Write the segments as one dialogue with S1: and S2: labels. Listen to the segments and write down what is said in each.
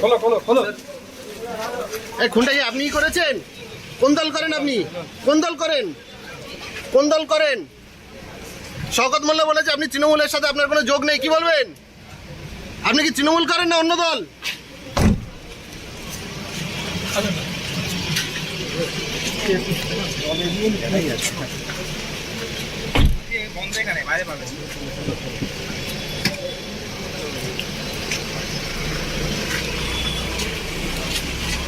S1: খোলো খোলো খোলো।
S2: এই খুনটা কি আপনিই করেছেন? কোন দল করেন আপনি? কোন দল করেন? কোন দল করেন? শওকত মোল্লা বলেছে, আপনি তৃণমূলের সাথে আপনার কোনো যোগ নেই, কি বলবেন? আপনি কি তৃণমূল করেন না অন্য দল?
S1: বন্ধ এখানে বাইরে পাবে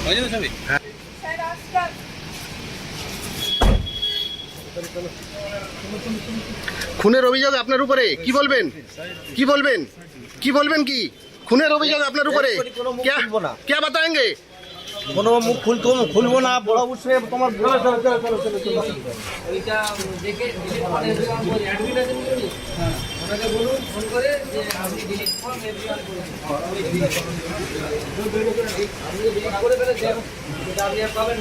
S1: হয়ে যাবে সবই
S2: খুনের অভিযোগ আপনার উপরে কি বলবেন কি বলবেন কি বলবেন কি খুনের অভিযোগ আপনার উপরে কে বাতায়েঙ্গে
S3: কোনো মুখ খুল খুলবো না বড় অবশ্যই তোমার
S4: ওনাকে বলুন, ফোন করে যে আপনি ডিলিট ফর্ম এভরিওয়ান করেছেন আপনি ডিলিট করে ফেলেছেন, সেটা আপনি পাবেন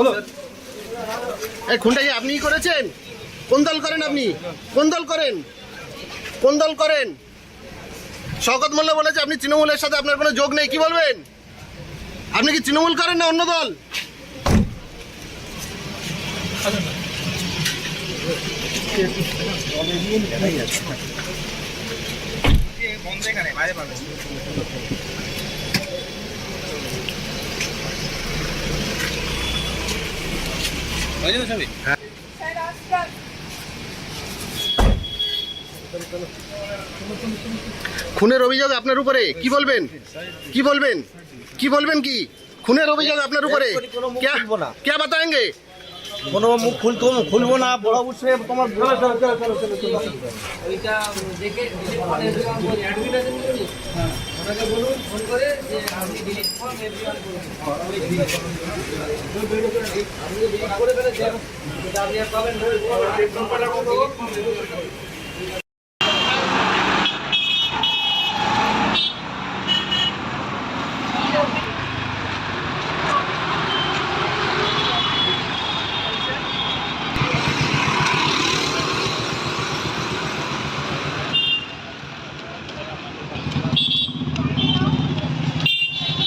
S1: খোলো
S2: এই খুনটা কি আপনিই করেছেন? কোন দল করেন আপনি? কোন দল করেন? কোন দল করেন? শওকত মোল্লা বলেছে, আপনি তৃণমূলের সাথে আপনার কোনো যোগ নেই, কি বলবেন? আপনি কি তৃণমূল করেন না অন্য দল?
S1: বন্ধ এখানে বাইরে পাবে হয়ে যাবে সবই
S2: খুনের অভিযোগ আপনার উপরে কি বলবেন কি বলবেন কি বলবেন কি খুনের অভিযোগ আপনার উপরে কে বাতায়েঙ্গে
S3: কোনো মুখ খুলতো খুলবো না বড় উঠছে তোমার
S4: ওইটা ওনাকে বলুন ফোন করে যে আপনি ডিলিট করে ফেলেছেন। আপনি আর পাবেন